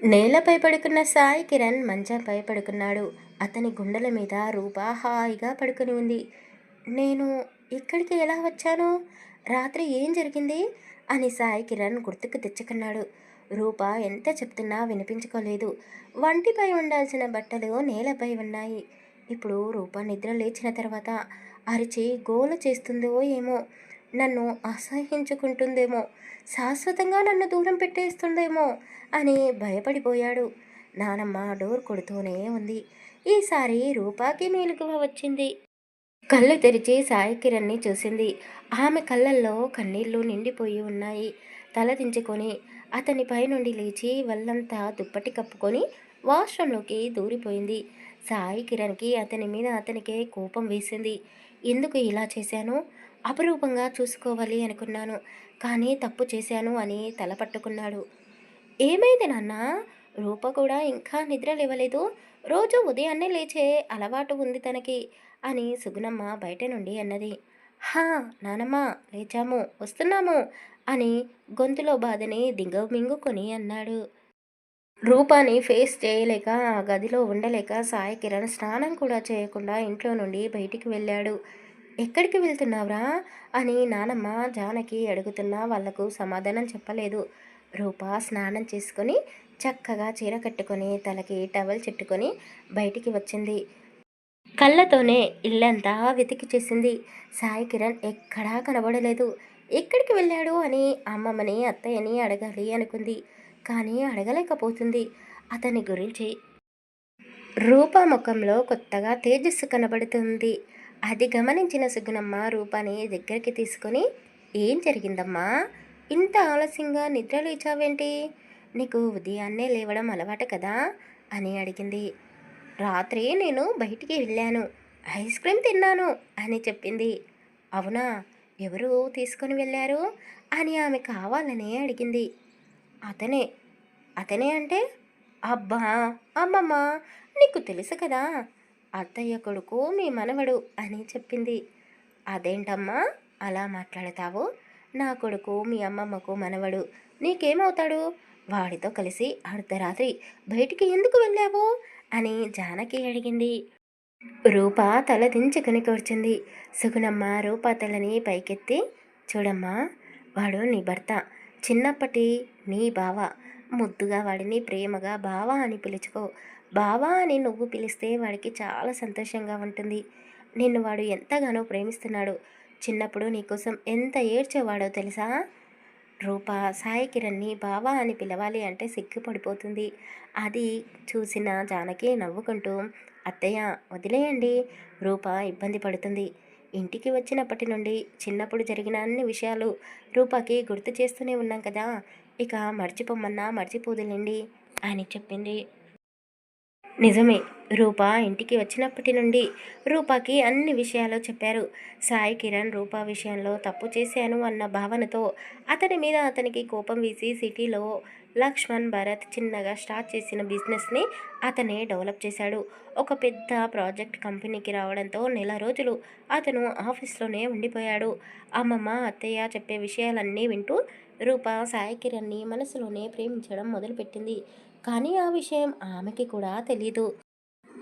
నేలపై పడుకున్న సాయి కిరణ్ మంచంపై పడుకున్నాడు అతని గుండెల మీద రూప హాయిగా పడుకుని ఉంది. నేను ఇక్కడికి ఎలా వచ్చాను? రాత్రి ఏం జరిగింది? అని సాయి కిరణ్ గుర్తుకు తెచ్చుకున్నాడు. రూప ఎంత చెప్తున్నా వినిపించుకోలేదు. వంటిపై ఉండాల్సిన బట్టలు నేలపై ఉన్నాయి. ఇప్పుడు రూప నిద్ర లేచిన తర్వాత అరిచి గోల చేస్తుందో ఏమో. నన్ను అసహించుకుంటుందేమో శాశ్వతంగా నన్ను దూరం పెట్టేస్తుందేమో అని భయపడిపోయాడు. నానమ్మ డోర్ కొడుతూనే ఉంది. ఈసారి రూపాకి మేలుకువ వచ్చింది. కళ్ళు తెరిచి సాయి కిరణ్ని చూసింది. ఆమె కళ్ళల్లో కన్నీళ్ళు నిండిపోయి ఉన్నాయి. తల దించుకొని అతని పైనుండి లేచి వల్లంతా దుప్పటి కప్పుకొని వాష్రూంలోకి దూరిపోయింది. సాయి కిరణ్కి అతని మీద అతనికే కోపం వేసింది. ఎందుకు ఇలా చేశాను? అపరూపంగా చూసుకోవాలి అనుకున్నాను. కానీ తప్పు చేశాను అని తల పట్టుకున్నాడు. ఏమైంది నాన్న? రూప కూడా ఇంకా నిద్ర లేవలేదు. రోజు ఉదయాన్నే లేచే అలవాటు ఉంది తనకి అని సుగుణమ్మ బయట నుండి అన్నది. హా నానమ్మ లేచాము వస్తున్నాము అని గొంతులో బాధని దింగమింగుకొని అన్నాడు. రూపాని ఫేస్ చేయలేక ఆ గదిలో ఉండలేక సాయి కిరణ్ స్నానం కూడా చేయకుండా ఇంట్లో నుండి బయటికి వెళ్ళాడు. ఎక్కడికి వెళ్తున్నావురా? అని నానమ్మ జానకి అడుగుతున్నా వాళ్ళకు సమాధానం చెప్పలేదు. రూప స్నానం చేసుకొని చక్కగా చీర కట్టుకొని తలకి టవల్ చుట్టుకొని బయటికి వచ్చింది. కళ్ళతోనే ఇల్లంతా వెతికి చేసింది. సాయి కిరణ్ ఎక్కడా కనబడలేదు. ఎక్కడికి వెళ్ళాడు? అని అమ్మమ్మని అత్తయ్యని అడగాలి అనుకుంది. కానీ అడగలేకపోతుంది. అతని గురించి రూప ముఖంలో కొత్తగా తేజస్సు కనబడుతుంది. అది గమనించిన సుగుణమ్మ రూపాని దగ్గరికి తీసుకొని ఏం జరిగిందమ్మా? ఇంత ఆలస్యంగా నిద్ర లేచావేంటి? నీకు ఉదయాన్నే లేవడం అలవాటు కదా? అని అడిగింది. రాత్రి నేను బయటికి వెళ్ళాను. ఐస్ క్రీమ్ తిన్నాను అని చెప్పింది. అవునా? ఎవరు తీసుకొని వెళ్ళారు? అని ఆమె కావాలని అడిగింది. అతనే. అతనే అంటే? అబ్బా! అమ్మమ్మ! నీకు తెలుసు కదా అత్తయ్య కొడుకు మీ మనవడు అని చెప్పింది. అదేంటమ్మా? అలా మాట్లాడతావు? నా కొడుకు మీ అమ్మమ్మకు మనవడు. నీకేమవుతాడు? వాడితో కలిసి అర్ధరాత్రి బయటికి ఎందుకు వెళ్ళావు? అని జానకి అడిగింది. రూప తల దించుకుని కూర్చుంది. సుగుణమ్మ రూప తలని పైకెత్తి చూడమ్మా వాడు నీ భర్త. చిన్నప్పటి నీ బావ. ముద్దుగా వాడిని ప్రేమగా బావ అని పిలుచుకో. బావా అని నువ్వు పిలిస్తే వాడికి చాలా సంతోషంగా ఉంటుంది. నిన్ను వాడు ఎంతగానో ప్రేమిస్తున్నాడు. చిన్నప్పుడు నీకోసం ఎంత ఏడ్చేవాడో తెలుసా? రూప సాయి కిరణ్ని బావా అని పిలవాలి అంటే సిగ్గుపడిపోతుంది. అది చూసిన జానకి నవ్వుకుంటూ అత్తయ్య వదిలేయండి. రూప ఇబ్బంది పడుతుంది. ఇంటికి వచ్చినప్పటి నుండి చిన్నప్పుడు జరిగిన అన్ని విషయాలు రూపాకి గుర్తు చేస్తూనే ఉన్నాం కదా. ఇక మర్చిపోమన్నా మర్చిపోదులేండి అని చెప్పింది. నిజమే. రూప ఇంటికి వచ్చినప్పటి నుండి రూపాకి అన్ని విషయాలు చెప్పారు. సాయి కిరణ్ రూపా విషయంలో తప్పు చేశాను అన్న భావనతో అతని మీద అతనికి కోపం వేసి సిటీలో లక్ష్మణ్ భరత్ చిన్నగా స్టార్ట్ చేసిన బిజినెస్ని అతనే డెవలప్ చేశాడు. ఒక పెద్ద ప్రాజెక్ట్ కంపెనీకి రావడంతో నెల రోజులు అతను ఆఫీస్లోనే ఉండిపోయాడు. అమ్మమ్మ అత్తయ్య చెప్పే విషయాలన్నీ వింటూ రూప సాయి కిరణ్ని మనసులోనే ప్రేమించడం మొదలుపెట్టింది. కానీ ఆ విషయం ఆమెకి కూడా తెలీదు.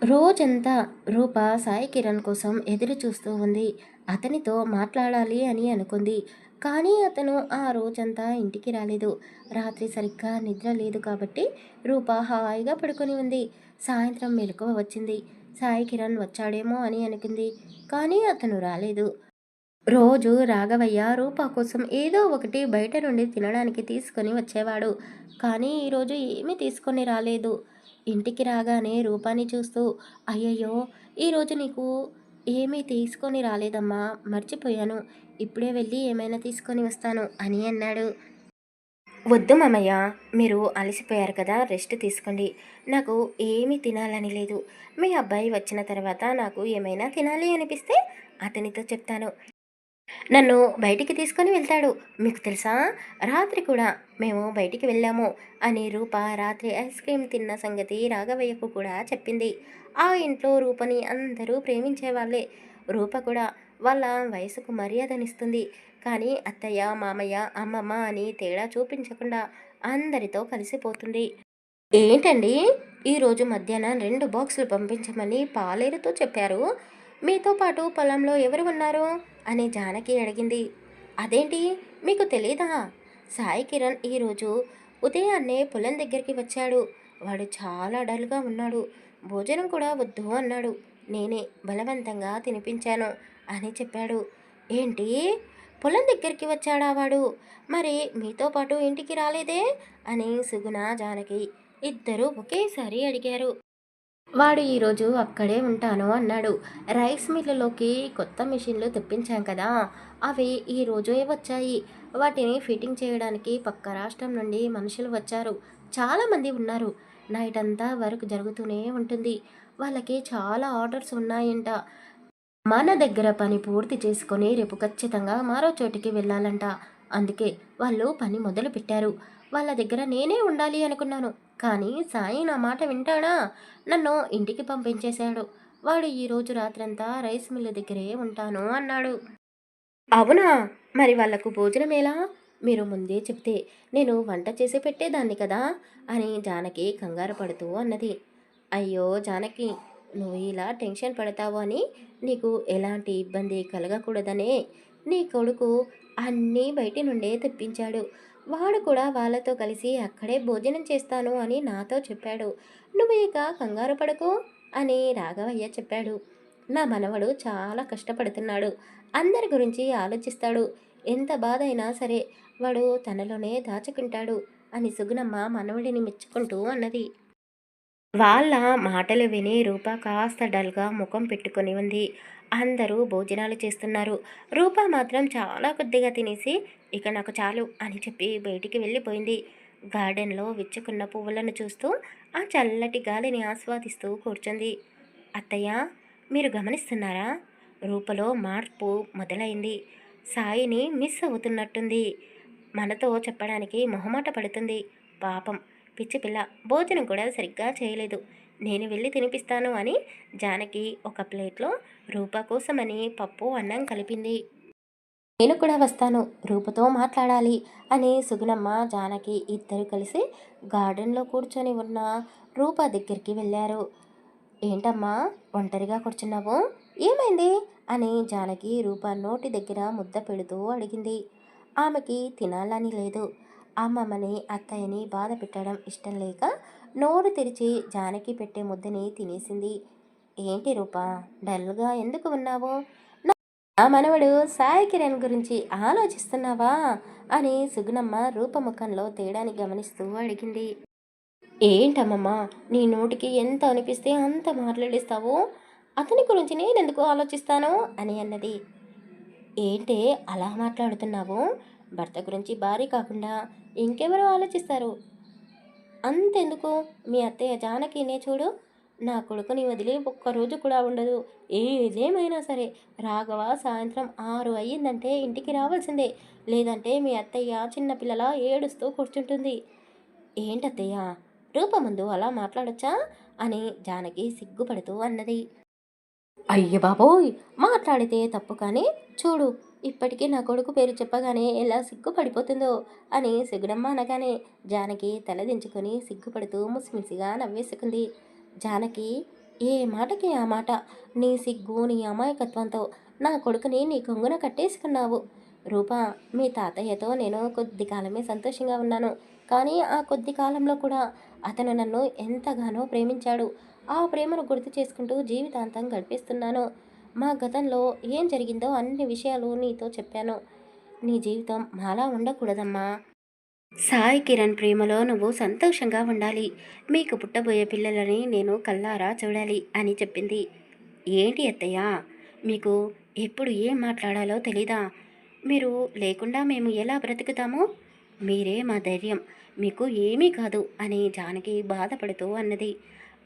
రోజంతా రూప సాయి కిరణ్ కోసం ఎదురు చూస్తూ ఉంది. అతనితో మాట్లాడాలి అని అనుకుంది. కానీ అతను ఆ రోజంతా ఇంటికి రాలేదు. రాత్రి సరిగ్గా నిద్ర లేదు కాబట్టి రూప హాయిగా పడుకొని ఉంది. సాయంత్రం మెలకువ వచ్చింది. సాయి కిరణ్ వచ్చాడేమో అని అనుకుంది. కానీ అతను రాలేదు. రోజు రాఘవయ్య రూపా కోసం ఏదో ఒకటి బయట నుండి తినడానికి తీసుకొని వచ్చేవాడు. కానీ ఈరోజు ఏమీ తీసుకొని రాలేదు. ఇంటికి రాగానే రూపాని చూస్తూ అయ్యయ్యో ఈరోజు నీకు ఏమీ తీసుకొని రాలేదమ్మా మర్చిపోయాను. ఇప్పుడే వెళ్ళి ఏమైనా తీసుకొని వస్తాను అని అన్నాడు. వద్దు మామయ్య మీరు అలసిపోయారు కదా రెస్ట్ తీసుకోండి. నాకు ఏమీ తినాలని లేదు. మీ అబ్బాయి వచ్చిన తర్వాత నాకు ఏమైనా తినాలి అనిపిస్తే అతనితో చెప్తాను. నన్ను బయటికి తీసుకొని వెళ్తాడు. మీకు తెలుసా? రాత్రి కూడా మేము బయటికి వెళ్ళాము అని రూప రాత్రి ఐస్ క్రీమ్ తిన్న సంగతి రాఘవయ్యకు కూడా చెప్పింది. ఆ ఇంట్లో రూపని అందరూ ప్రేమించేవాళ్ళే. రూప కూడా వాళ్ళ వయసుకు మర్యాదనిస్తుంది. కానీ అత్తయ్య మామయ్య అమ్మమ్మ అని తేడా చూపించకుండా అందరితో కలిసిపోతుంది. ఏంటండి? ఈరోజు మధ్యాహ్నం రెండు బాక్సులు పంపించమని పాలేరుతో చెప్పారు. మీతో పాటు పొలంలో ఎవరు ఉన్నారు? అని జానకి అడిగింది. అదేంటి? మీకు తెలీదా? సాయి కిరణ్ ఈరోజు ఉదయాన్నే పొలం దగ్గరికి వచ్చాడు. వాడు చాలా డల్గా ఉన్నాడు. భోజనం కూడా వద్దు అన్నాడు. నేనే బలవంతంగా తినిపించాను అని చెప్పాడు. ఏంటి? పొలం దగ్గరికి వచ్చాడా వాడు? మరి మీతో పాటు ఇంటికి రాలేదే? అని సుగుణ జానకి ఇద్దరూ ఒకేసారి అడిగారు. వాడు ఈరోజు అక్కడే ఉంటాను అన్నాడు. రైస్ మిల్లులోకి కొత్త మిషన్లు తెప్పించాం కదా అవి ఈరోజే వచ్చాయి. వాటిని ఫిట్టింగ్ చేయడానికి పక్క రాష్ట్రం నుండి మనుషులు వచ్చారు. చాలామంది ఉన్నారు. నైట్ అంతా వర్క్ జరుగుతూనే ఉంటుంది. వాళ్ళకి చాలా ఆర్డర్స్ ఉన్నాయంట. మన దగ్గర పని పూర్తి చేసుకొని రేపు ఖచ్చితంగా మరో చోటికి వెళ్ళాలంట. అందుకే వాళ్ళు పని మొదలు పెట్టారు వాళ్ళ దగ్గర నేనే ఉండాలి అనుకున్నాను. కానీ సాయి నా మాట వింటాడా? నన్ను ఇంటికి పంపించేశాడు. వాడు ఈరోజు రాత్రంతా రైస్ మిల్లు దగ్గరే ఉంటాను అన్నాడు. అవునా? మరి వాళ్ళకు భోజనం ఎలా? మీరు ముందే చెప్తే నేను వంట చేసి పెట్టేదాన్ని కదా? అని జానకి కంగారు పడుతూ అన్నది. అయ్యో జానకి నువ్వు ఇలా టెన్షన్ పడతావు అని నీకు ఎలాంటి ఇబ్బంది కలగకూడదనే నీ కొడుకు అన్నీ బయటి నుండే తెప్పించాడు. వాడు కూడా వాళ్ళతో కలిసి అక్కడే భోజనం చేస్తాను అని నాతో చెప్పాడు. నువ్వు ఇక కంగారు పడకు అని రాఘవయ్య చెప్పాడు. నా మనవడు చాలా కష్టపడుతున్నాడు. అందరి గురించి ఆలోచిస్తాడు. ఎంత బాధ అయినా సరే వాడు తనలోనే దాచుకుంటాడు అని సుగుణమ్మ మనవడిని మెచ్చుకుంటూ అన్నది. వాళ్ళ మాటలు విని రూప కాస్త డల్గా ముఖం పెట్టుకొని ఉంది. అందరూ భోజనాలు చేస్తున్నారు. రూప మాత్రం చాలా కొద్దిగా తినేసి ఇక నాకు చాలు అని చెప్పి బయటికి వెళ్ళిపోయింది. గార్డెన్లో విచ్చుకున్న పువ్వులను చూస్తూ ఆ చల్లటి గాలిని ఆస్వాదిస్తూ కూర్చుంది. అత్తయ్య మీరు గమనిస్తున్నారా? రూపలో మార్పు మొదలైంది. సాయిని మిస్ అవుతున్నట్టుంది. మనతో చెప్పడానికి మొహమాట పడుతుంది. పాపం పిచ్చి పిల్ల భోజనం కూడా సరిగ్గా చేయలేదు. నేను వెళ్ళి తినిపిస్తాను అని జానకి ఒక ప్లేట్లో రూప కోసమని పప్పు అన్నం కలిపింది. నేను కూడా వస్తాను రూపతో మాట్లాడాలి అని సుగుణమ్మ జానకి ఇద్దరు కలిసి గార్డెన్లో కూర్చొని ఉన్న రూప దగ్గరికి వెళ్ళారు. ఏంటమ్మా ఒంటరిగా కూర్చున్నావు? ఏమైంది? అని జానకి రూప నోటి దగ్గర ముద్ద పెడుతూ అడిగింది. ఆమెకి తినాలని లేదు. అమ్మమ్మని అత్తయ్యని బాధ పెట్టడం ఇష్టం లేక నోరు తెరిచి జానకి పెట్టే ముద్దని తినేసింది. ఏంటి రూపా డల్గా ఎందుకు ఉన్నావు? నా మనవడు సాయి కిరణ్ గురించి ఆలోచిస్తున్నావా? అని సుగుణమ్మ రూపముఖంలో తేడాని గమనిస్తూ అడిగింది. ఏంటమ్మమ్మ నీ నోటికి ఎంత అనిపిస్తే అంత మాట్లాడిస్తావు? అతని గురించి నేనెందుకు ఆలోచిస్తాను? అని అన్నది. ఏంటే అలా మాట్లాడుతున్నావు? భర్త గురించి భార్య కాకుండా ఇంకెవరు ఆలోచిస్తారు? అంతెందుకు? మీ అత్తయ్య జానకినే చూడు నా కొడుకుని వదిలి ఒక్కరోజు కూడా ఉండదు. ఏదేమైనా సరే రాఘవ సాయంత్రం ఆరు అయ్యిందంటే ఇంటికి రావాల్సిందే. లేదంటే మీ అత్తయ్య చిన్నపిల్లల ఏడుస్తూ కూర్చుంటుంది. ఏంటత్తయ్య రూపముందు అలా మాట్లాడొచ్చా? అని జానకి సిగ్గుపడుతూ అన్నది. అయ్య బాబోయ్ మాట్లాడితే తప్పు కానీ చూడు. ఇప్పటికీ నా కొడుకు పేరు చెప్పగానే ఎలా సిగ్గుపడిపోతుందో అని సిగుడమ్మ అనగానే జానకి తలదించుకొని సిగ్గుపడుతూ ముసిమిసిగా నవ్వేసుకుంది. జానకి ఏ మాటకి ఆ మాట? నీ సిగ్గు నీ అమాయకత్వంతో నా కొడుకుని నీ కొంగున కట్టేసుకున్నావు. రూపా మీ తాతయ్యతో నేను కొద్ది కాలమే సంతోషంగా ఉన్నాను. కానీ ఆ కొద్ది కాలంలో కూడా అతను నన్ను ఎంతగానో ప్రేమించాడు. ఆ ప్రేమను గుర్తు చేసుకుంటూ జీవితాంతం గడిపిస్తున్నాను. మా గతంలో ఏం జరిగిందో అన్ని విషయాలు నీతో చెప్పాను. నీ జీవితం మాలా ఉండకూడదమ్మా. సాయి కిరణ్ ప్రేమలో నువ్వు సంతోషంగా ఉండాలి. మీకు పుట్టబోయే పిల్లలని నేను కల్లారా చూడాలి అని చెప్పింది. ఏంటి అత్తయ్య? మీకు ఎప్పుడు ఏం మాట్లాడాలో తెలీదా? మీరు లేకుండా మేము ఎలా బ్రతుకుతామో? మీరే మా ధైర్యం. మీకు ఏమీ కాదు అని జానకి బాధపడుతూ అన్నది.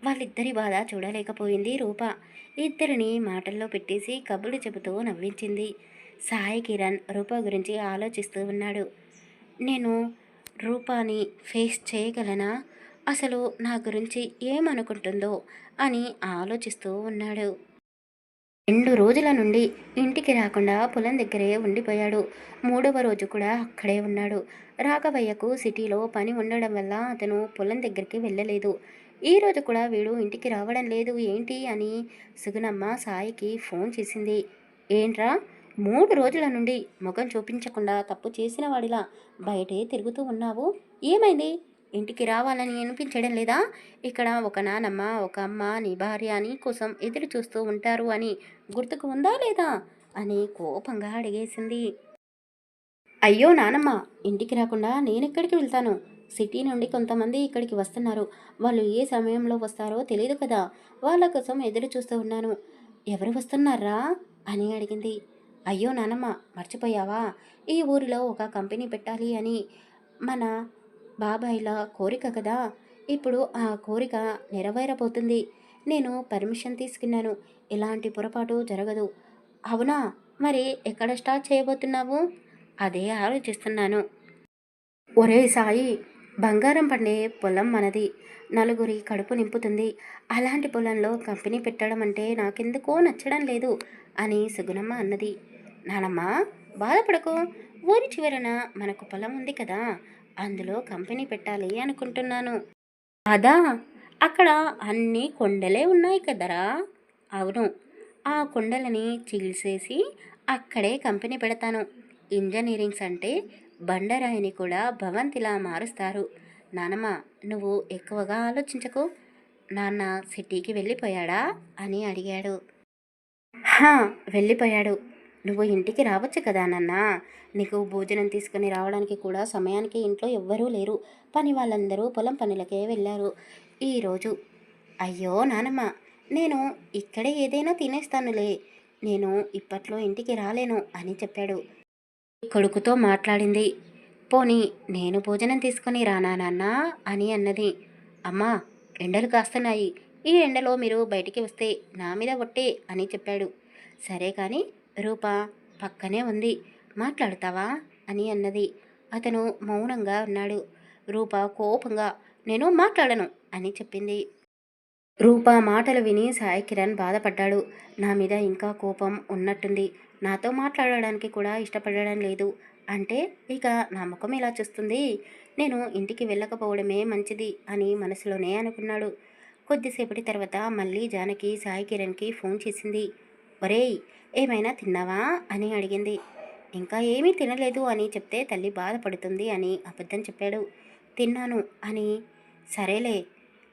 వాళ్ళిద్దరి బాధ చూడలేకపోయింది రూప. ఇద్దరిని మాటల్లో పెట్టేసి కబుర్లు చెబుతూ నవ్వించింది. సాయి కిరణ్ రూప గురించి ఆలోచిస్తూ ఉన్నాడు. నేను రూపాని ఫేస్ చేయగలనా? అసలు నా గురించి ఏమనుకుంటుందో అని ఆలోచిస్తూ ఉన్నాడు. రెండు రోజుల నుండి ఇంటికి రాకుండా పొలం దగ్గరే ఉండిపోయాడు. మూడవ రోజు కూడా అక్కడే ఉన్నాడు. రాఘవయ్యకు సిటీలో పని ఉండడం వల్ల అతను పొలం దగ్గరికి వెళ్ళలేదు. ఈరోజు కూడా వీడు ఇంటికి రావడం లేదు. ఏంటి అని సుగుణమ్మ సాయికి ఫోన్ చేసింది. ఏంట్రా? మూడు రోజుల నుండి ముఖం చూపించకుండా తప్పు చేసిన వాడిలా బయటే తిరుగుతూ ఉన్నావు. ఏమైంది? ఇంటికి రావాలని అనిపించడం లేదా? ఇక్కడ ఒక నానమ్మ ఒక అమ్మ నీ భార్య నీ కోసం ఎదురు చూస్తూ ఉంటారు అని గుర్తుకు ఉందా లేదా? అని కోపంగా అడిగేసింది. అయ్యో నానమ్మ ఇంటికి రాకుండా నేనెక్కడికి వెళ్తాను? సిటీ నుండి కొంతమంది ఇక్కడికి వస్తున్నారు. వాళ్ళు ఏ సమయంలో వస్తారో తెలియదు కదా. వాళ్ళ కోసం ఎదురు చూస్తూ ఉన్నాను. ఎవరు వస్తున్నారా? అని అడిగింది. అయ్యో నానమ్మ మర్చిపోయావా? ఈ ఊరిలో ఒక కంపెనీ పెట్టాలి అని మన బాబాయిల కోరిక కదా. ఇప్పుడు ఆ కోరిక నెరవేరబోతుంది. నేను పర్మిషన్ తీసుకున్నాను. ఎలాంటి పొరపాటు జరగదు. అవునా? మరి ఎక్కడ స్టార్ట్ చేయబోతున్నావు? అదే ఆలోచిస్తున్నాను. ఒరే సాయి బంగారం పండే పొలం మనది. నలుగురి కడుపు నింపుతుంది. అలాంటి పొలంలో కంపెనీ పెట్టడం అంటే నాకెందుకో నచ్చడం లేదు అని సుగుణమ్మ అన్నది. నానమ్మ బాధపడకు. ఊరి చివరన మనకు పొలం ఉంది కదా అందులో కంపెనీ పెట్టాలి అనుకుంటున్నాను. అదా అక్కడ అన్ని కొండలే ఉన్నాయి కదరా? అవును ఆ కొండలని చీల్చేసి అక్కడే కంపెనీ పెడతాను. ఇంజనీరింగ్స్ అంటే బండరాయిని కూడా భవంతిలా మారుస్తారు. నానమ్మ నువ్వు ఎక్కువగా ఆలోచించకు. నాన్న సిటీకి వెళ్ళిపోయాడా? అని అడిగాడు. హా వెళ్ళిపోయాడు. నువ్వు ఇంటికి రావచ్చు కదా నాన్న? నీకు భోజనం తీసుకుని రావడానికి కూడా సమయానికి ఇంట్లో ఎవ్వరూ లేరు. పని వాళ్ళందరూ పొలం పనులకే వెళ్ళారు. ఈరోజు అయ్యో నానమ్మ నేను ఇక్కడే ఏదైనా తినేస్తానులే. నేను ఇప్పట్లో ఇంటికి రాలేను అని చెప్పాడు. కొడుకుతో మాట్లాడింది. పోనీ నేను భోజనం తీసుకొని రానా నాన్న? అని అన్నది. అమ్మా ఎండలు కాస్తున్నాయి. ఈ ఎండలో మీరు బయటికి వస్తే నా మీద ఒట్టే అని చెప్పాడు. సరే కానీ రూప పక్కనే ఉంది. మాట్లాడతావా? అని అన్నది. అతను మౌనంగా ఉన్నాడు రూప కోపంగా నేను మాట్లాడను అని చెప్పింది. రూప మాటలు విని సాయి కిరణ్ బాధపడ్డాడు. నా మీద ఇంకా కోపం ఉన్నట్టుంది. నాతో మాట్లాడడానికి కూడా ఇష్టపడడం లేదు. అంటే ఇక నా ముఖం ఇలా చూస్తుంది. నేను ఇంటికి వెళ్ళకపోవడమే మంచిది అని మనసులోనే అనుకున్నాడు. కొద్దిసేపటి తర్వాత మళ్ళీ జానకి సాయి కిరణ్కి ఫోన్ చేసింది. ఒరేయ్ ఏమైనా తిన్నావా? అని అడిగింది. ఇంకా ఏమీ తినలేదు అని చెప్తే తల్లి బాధపడుతుంది అని అబద్ధం చెప్పాడు. తిన్నాను అని. సరేలే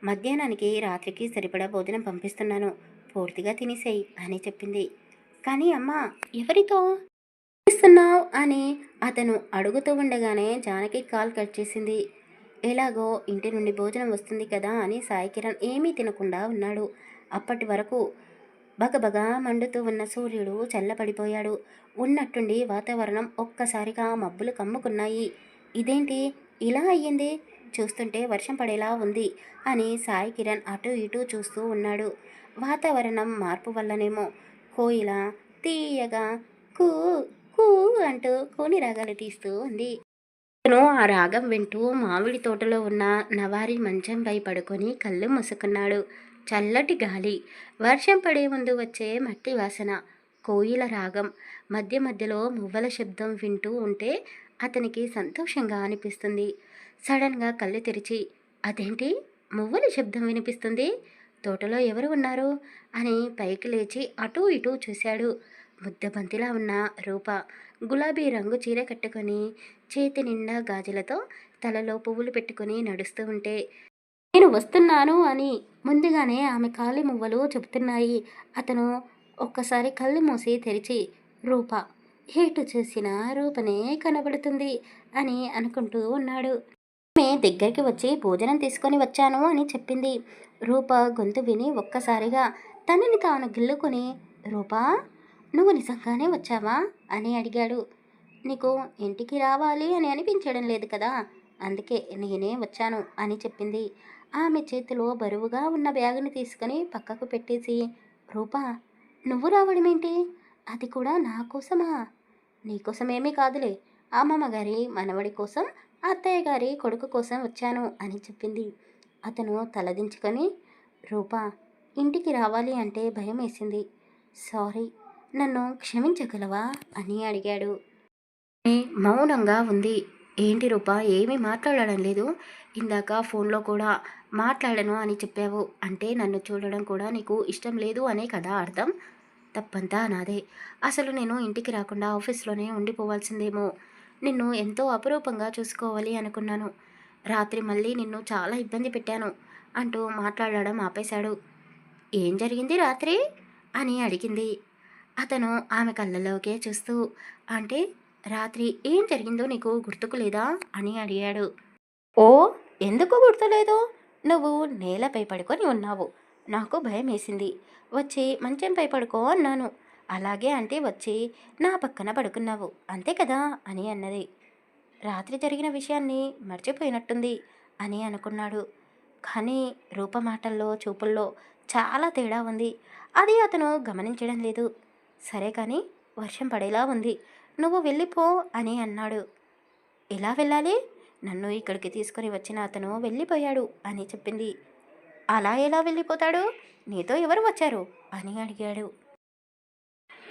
మధ్యాహ్నానికి రాత్రికి సరిపడా భోజనం పంపిస్తున్నాను. పూర్తిగా తినేసేయి అని చెప్పింది. కానీ అమ్మా ఎవరితో? ఇస్తున్నావు అని అతను అడుగుతూ ఉండగానే జానకి కాల్ కట్ చేసింది. ఎలాగో ఇంటి నుండి భోజనం వస్తుంది కదా అని సాయి కిరణ్ ఏమీ తినకుండా ఉన్నాడు. అప్పటి వరకు బగబగా మండుతూ ఉన్న సూర్యుడు చల్లబడిపోయాడు. ఉన్నట్టుండి వాతావరణం ఒక్కసారిగా మబ్బులు కమ్ముకున్నాయి. ఇదేంటి? ఇలా అయ్యింది? చూస్తుంటే వర్షం పడేలా ఉంది అని సాయి కిరణ్ అటు ఇటు చూస్తూ ఉన్నాడు. వాతావరణం మార్పు వల్లనేమో కోయిల తీయగా కూ కూ అంటూ కోని రాగాలు తీస్తూ ఉంది. అతను ఆ రాగం వింటూ మామిడి తోటలో ఉన్న నవారి మంచంపై పడుకొని కళ్ళు మూసుకున్నాడు. చల్లటి గాలి వర్షం పడే ముందు వచ్చే మట్టి వాసన కోయిల రాగం మధ్య మధ్యలో మువ్వల శబ్దం వింటూ ఉంటే అతనికి సంతోషంగా అనిపిస్తుంది. సడన్గా కళ్ళు తెరిచి అదేంటి? మువ్వల శబ్దం వినిపిస్తుంది? తోటలో ఎవరు ఉన్నారు? అని పైకి లేచి అటూ ఇటూ చూశాడు. ముద్దబంతిలా ఉన్న రూప గులాబీ రంగు చీర కట్టుకొని చేతి నిండా గాజులతో తలలో పువ్వులు పెట్టుకొని నడుస్తూ ఉంటే నేను వస్తున్నాను అని ముందుగానే ఆమె కాలి మువ్వలు చెబుతున్నాయి. అతను ఒక్కసారి కళ్ళు మూసి తెరిచి రూప ఏటు చూసినా రూపనే కనబడుతుంది అని అనుకుంటూ ఉన్నాడు. ఆమె దగ్గరికి వచ్చి భోజనం తీసుకొని వచ్చాను అని చెప్పింది. రూప గొంతు విని ఒక్కసారిగా తనని తాను గిల్లుకొని రూపా నువ్వు నిజంగానే వచ్చావా? అని అడిగాడు. నీకు ఇంటికి రావాలి అని అనిపించడం లేదు కదా అందుకే నేనే వచ్చాను అని చెప్పింది. ఆమె చేతిలో బరువుగా ఉన్న బ్యాగుని తీసుకొని పక్కకు పెట్టేసి రూపా నువ్వు రావడం ఏంటి? అది కూడా నా కోసమా? నీకోసమేమీ కాదులే. అమ్మమ్మ గారి మనవడి కోసం అత్తయ్య గారి కొడుకు కోసం వచ్చాను అని చెప్పింది. అతను తలదించుకొని రూపా ఇంటికి రావాలి అంటే భయం వేసింది. సారీ నన్ను క్షమించగలవా అని అడిగాడు. మౌనంగా ఉంది. ఏంటి రూపా ఏమీ మాట్లాడడం లేదు. ఇందాక ఫోన్లో కూడా మాట్లాడను అని చెప్పావు. అంటే నన్ను చూడడం కూడా నీకు ఇష్టం లేదు అనే కదా అర్థం? తప్పంతా నాదే. అసలు నేను ఇంటికి రాకుండా ఆఫీస్లోనే ఉండిపోవాల్సిందేమో. నిన్ను ఎంతో అపురూపంగా చూసుకోవాలి అనుకున్నాను. రాత్రి మళ్ళీ నిన్ను చాలా ఇబ్బంది పెట్టాను అంటూ మాట్లాడడం ఆపేశాడు. ఏం జరిగింది రాత్రి? అని అడిగింది. అతను ఆమె కళ్ళలోకే చూస్తూ అంటే రాత్రి ఏం జరిగిందో నీకు గుర్తుకు లేదా అని అడిగాడు. ఓ ఎందుకు గుర్తులేదు? నువ్వు నేలపై పడుకొని ఉన్నావు. నాకు భయం వేసింది వచ్చి మంచంపై పడుకో అన్నాను. అలాగే అంటే వచ్చి నా పక్కన పడుకున్నావు అంతే కదా? అని అన్నది. రాత్రి జరిగిన విషయాన్ని మర్చిపోయినట్టుంది అని అనుకున్నాడు. కానీ రూపమాటల్లో చూపుల్లో చాలా తేడా ఉంది. అది అతను గమనించడం లేదు. సరే కానీ వర్షం పడేలా ఉంది. నువ్వు వెళ్ళిపో అని అన్నాడు. ఎలా వెళ్ళాలి? నన్ను ఇక్కడికి తీసుకొని వచ్చిన అతను వెళ్ళిపోయాడు అని చెప్పింది. అలా ఎలా వెళ్ళిపోతాడు? నీతో ఎవరు వచ్చారు? అని అడిగాడు.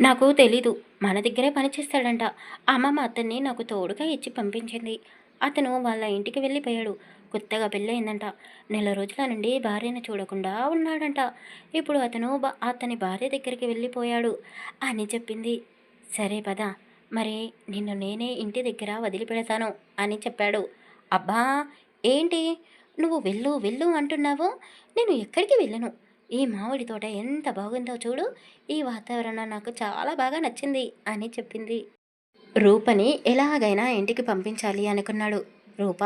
నాకు తెలీదు. మన దగ్గరే పనిచేస్తాడంట అమ్మమ్మ అతన్ని నాకు తోడుగా ఇచ్చి పంపించింది. అతను వాళ్ళ ఇంటికి వెళ్ళిపోయాడు. కొత్తగా పెళ్ళయిందంట. నెల రోజుల నుండి భార్యను చూడకుండా ఉన్నాడంట. ఇప్పుడు అతను బా- అతని భార్య దగ్గరికి వెళ్ళిపోయాడు. అని చెప్పింది. సరే పద. మరి నిన్ను నేనే ఇంటి దగ్గర వదిలిపెడతాను అని చెప్పాడు. అబ్బా! ఏంటి? నువ్వు వెళ్ళు వెళ్ళు అంటున్నావు? నేను ఎక్కడికి వెళ్ళను? ఈ మామిడి తోట ఎంత బాగుందో చూడు. ఈ వాతావరణం నాకు చాలా బాగా నచ్చింది అని చెప్పింది. రూపని ఎలాగైనా ఇంటికి పంపించాలి అనుకున్నాడు. రూప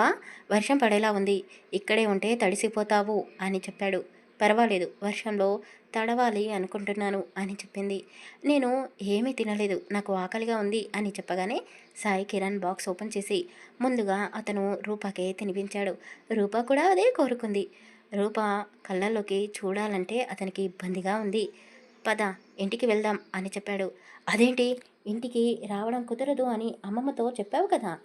వర్షం పడేలా ఉంది. ఇక్కడే ఉంటే తడిసిపోతావు అని చెప్పాడు. పర్వాలేదు వర్షంలో తడవాలి అనుకుంటున్నాను అని చెప్పింది. నేను ఏమీ తినలేదు నాకు ఆకలిగా ఉంది అని చెప్పగానే సాయి కిరణ్ బాక్స్ ఓపెన్ చేసి ముందుగా అతను రూపాకే తినిపించాడు. రూప కూడా అదే కోరుకుంది. రూప కళ్ళల్లోకి చూడాలంటే అతనికి ఇబ్బందిగా ఉంది. పద ఇంటికి వెళ్దాం అని చెప్పాడు. అదేంటి? ఇంటికి రావడం కుదరదు అని అమ్మమ్మతో చెప్పావు కదా?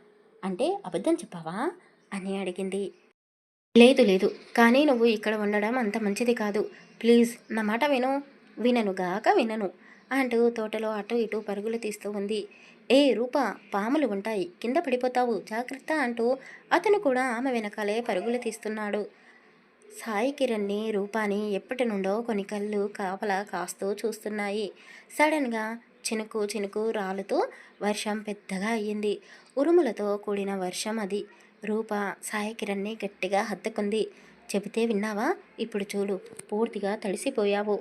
అంటే అబద్ధం చెప్పావా? అని అడిగింది. లేదు లేదు. కానీ నువ్వు ఇక్కడ ఉండడం అంత మంచిది కాదు. ప్లీజ్ నా మాట విను. వినను గాక వినను అంటూ తోటలో అటు ఇటు పరుగులు తీస్తూ ఉంది. ఏ రూప పాములు ఉంటాయి. కింద పడిపోతావు. జాగ్రత్త అంటూ అతను కూడా ఆమె వెనకాలే పరుగులు తీస్తున్నాడు. సాయి కిరణ్ని రూపాని ఎప్పటి నుండో కొన్ని కళ్ళు కాపలా కాస్తూ చూస్తున్నాయి. సడన్గా చినుకు చినుకు రాలుతూ వర్షం పెద్దగా అయ్యింది. ఉరుములతో కూడిన వర్షం అది. రూప సాయి కిరణ్ని గట్టిగా హత్తుకుంది. చెబితే విన్నావా? ఇప్పుడు చూడు. పూర్తిగా తడిసిపోయావు.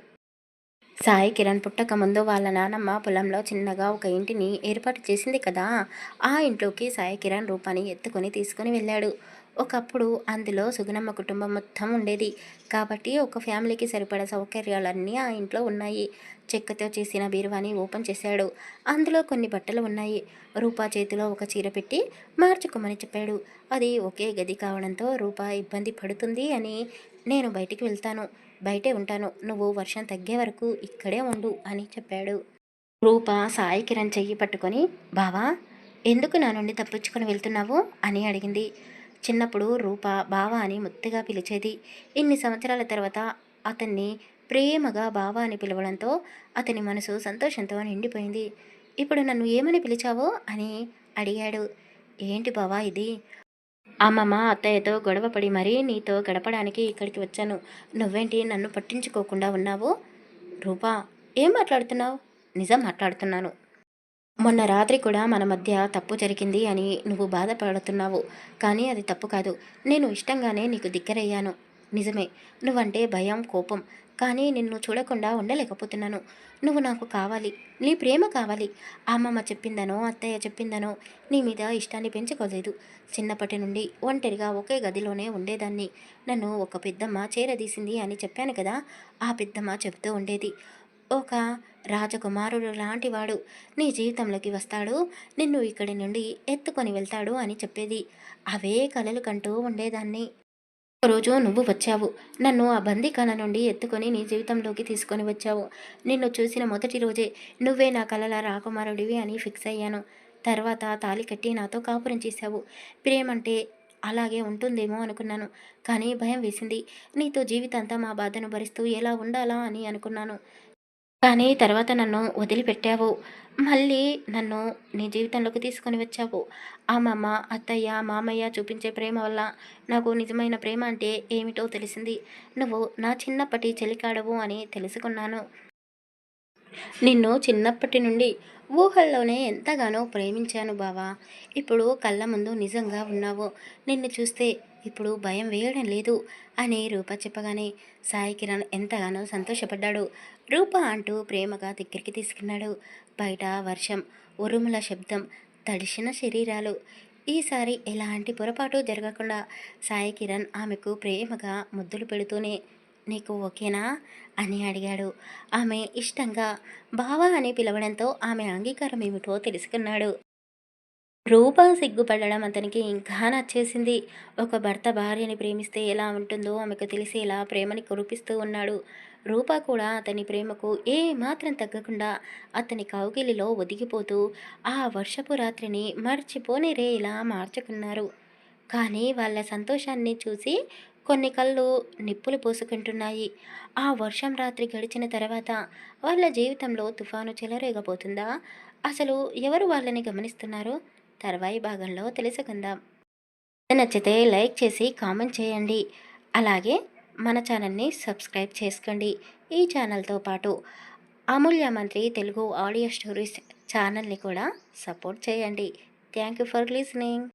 సాయి కిరణ్ పుట్టక ముందు వాళ్ళ నానమ్మ పొలంలో చిన్నగా ఒక ఇంటిని ఏర్పాటు చేసింది కదా! ఆ ఇంట్లోకి సాయి కిరణ్ రూపాన్ని ఎత్తుకొని తీసుకొని వెళ్ళాడు. ఒకప్పుడు అందులో సుగుణమ్మ కుటుంబం మొత్తం ఉండేది. కాబట్టి ఒక ఫ్యామిలీకి సరిపడా సౌకర్యాలన్నీ ఆ ఇంట్లో ఉన్నాయి. చెక్కతో చేసిన బీరువాని ఓపెన్ చేశాడు. అందులో కొన్ని బట్టలు ఉన్నాయి. రూపా చేతిలో ఒక చీర పెట్టి మార్చుకోమని చెప్పాడు. అది ఒకే గది కావడంతో రూపా ఇబ్బంది పడుతుంది అని నేను బయటికి వెళ్తాను. బయటే ఉంటాను. నువ్వు వర్షం తగ్గే వరకు ఇక్కడే ఉండు అని చెప్పాడు. రూప సాయి కిరణ్ చెయ్యి పట్టుకొని బావా ఎందుకు నా నుండి తప్పించుకొని వెళ్తున్నావు? అని అడిగింది. చిన్నప్పుడు రూప బావ అని ముత్తుగా పిలిచేది. ఇన్ని సంవత్సరాల తర్వాత అతన్ని ప్రేమగా బావ అని పిలవడంతో అతని మనసు సంతోషంతో నిండిపోయింది. ఇప్పుడు నన్ను ఏమని పిలిచావో? అని అడిగాడు. ఏంటి బావా ఇది? అమ్మమ్మ అత్తయ్యతో గొడవపడి మరీ నీతో గడపడానికి ఇక్కడికి వచ్చాను. నువ్వేంటి నన్ను పట్టించుకోకుండా ఉన్నావు? రూపా ఏం మాట్లాడుతున్నావు? నిజం మాట్లాడుతున్నాను. మొన్న రాత్రి కూడా మన మధ్య తప్పు జరిగింది అని నువ్వు బాధపడుతున్నావు. కానీ అది తప్పు కాదు. నేను ఇష్టంగానే నీకు దగ్గరయ్యాను నిజమే. నువ్వంటే భయం కోపం. కానీ నిన్ను చూడకుండా ఉండలేకపోతున్నాను. నువ్వు నాకు కావాలి. నీ ప్రేమ కావాలి. అమ్మమ్మ చెప్పిందనో అత్తయ్య చెప్పిందనో నీ మీద ఇష్టాన్ని పెంచుకోలేదు. చిన్నప్పటి నుండి ఒంటరిగా ఒకే గదిలోనే ఉండేదాన్ని. నన్ను ఒక పెద్దమ్మ చేరదీసింది అని చెప్పాను కదా? ఆ పెద్దమ్మ చెబుతూ ఉండేది. ఒక రాజకుమారుడు లాంటివాడు. నీ జీవితంలోకి వస్తాడు. నిన్ను ఇక్కడి నుండి ఎత్తుకొని వెళ్తాడు అని చెప్పేది. అవే కలలు కంటూ ఉండేదాన్ని. రోజు నువ్వు వచ్చావు. నన్ను ఆ బందీఖాన నుండి ఎత్తుకొని నీ జీవితంలోకి తీసుకొని వచ్చావు. నిన్ను చూసిన మొదటి రోజే నువ్వే నా కలల రాకుమారుడివి అని ఫిక్స్ అయ్యాను. తర్వాత తాలి కట్టి నాతో కాపురం చేశావు. ప్రేమంటే అలాగే ఉంటుందేమో అనుకున్నాను. కానీ భయం వేసింది. నీతో జీవితాంతా మా బాధను భరిస్తూ ఎలా ఉండాలా అని అనుకున్నాను. కానీ తర్వాత నన్ను వదిలిపెట్టావు. మళ్ళీ నన్ను నీ జీవితంలోకి తీసుకొని వచ్చావు. అమ్మమ్మ అత్తయ్య మామయ్య చూపించే ప్రేమ వల్ల నాకు నిజమైన ప్రేమ అంటే ఏమిటో తెలిసింది. నువ్వు నా చిన్నప్పటి చెలికాడవు అని తెలుసుకున్నాను. నిన్ను చిన్నప్పటి నుండి ఊహల్లోనే ఎంతగానో ప్రేమించాను బావా. ఇప్పుడు కళ్ళ ముందు నిజంగా ఉన్నావు. నిన్ను చూస్తే ఇప్పుడు భయం వేయడం లేదు అని రూప చెప్పగానే సాయి కిరణ్ ఎంతగానో సంతోషపడ్డాడు. రూప అంటూ ప్రేమగా దగ్గరికి తీసుకున్నాడు. బయట వర్షం ఉరుముల శబ్దం తడిసిన శరీరాలు. ఈసారి ఎలాంటి పొరపాటు జరగకుండా సాయి కిరణ్ ఆమెకు ప్రేమగా ముద్దులు పెడుతూనే నీకు ఓకేనా? అని అడిగాడు. ఆమె ఇష్టంగా బావా అని పిలవడంతో ఆమె అంగీకారం ఏమిటో తెలుసుకున్నాడు. రూప సిగ్గుపడడం అతనికి ఇంకా నచ్చేసింది. ఒక భర్త భార్యని ప్రేమిస్తే ఎలా ఉంటుందో ఆమెకు తెలిసేలా ప్రేమని కురిపిస్తూ ఉన్నాడు. రూప కూడా అతని ప్రేమకు ఏ మాత్రం తగ్గకుండా అతని కౌగిలిలో ఒదిగిపోతూ ఆ వర్షపు రాత్రిని మర్చిపోనిరే ఇలా మార్చుకున్నారు. కానీ వాళ్ళ సంతోషాన్ని చూసి కొన్ని కళ్ళు నిప్పులు పోసుకుంటున్నాయి. ఆ వర్షం రాత్రి గడిచిన తర్వాత వాళ్ళ జీవితంలో తుఫాను చెలరేగబోతుందా? అసలు ఎవరు వాళ్ళని గమనిస్తున్నారు? తర్వాయి భాగంలో తెలుసుకుందాం. నచ్చితే లైక్ చేసి కామెంట్ చేయండి. అలాగే మన ఛానల్ని సబ్స్క్రైబ్ చేసుకోండి. ఈ ఛానల్తో పాటు అమూల్య మంత్రి తెలుగు ఆడియో స్టోరీస్ ఛానల్ని కూడా సపోర్ట్ చేయండి. Thank you for listening.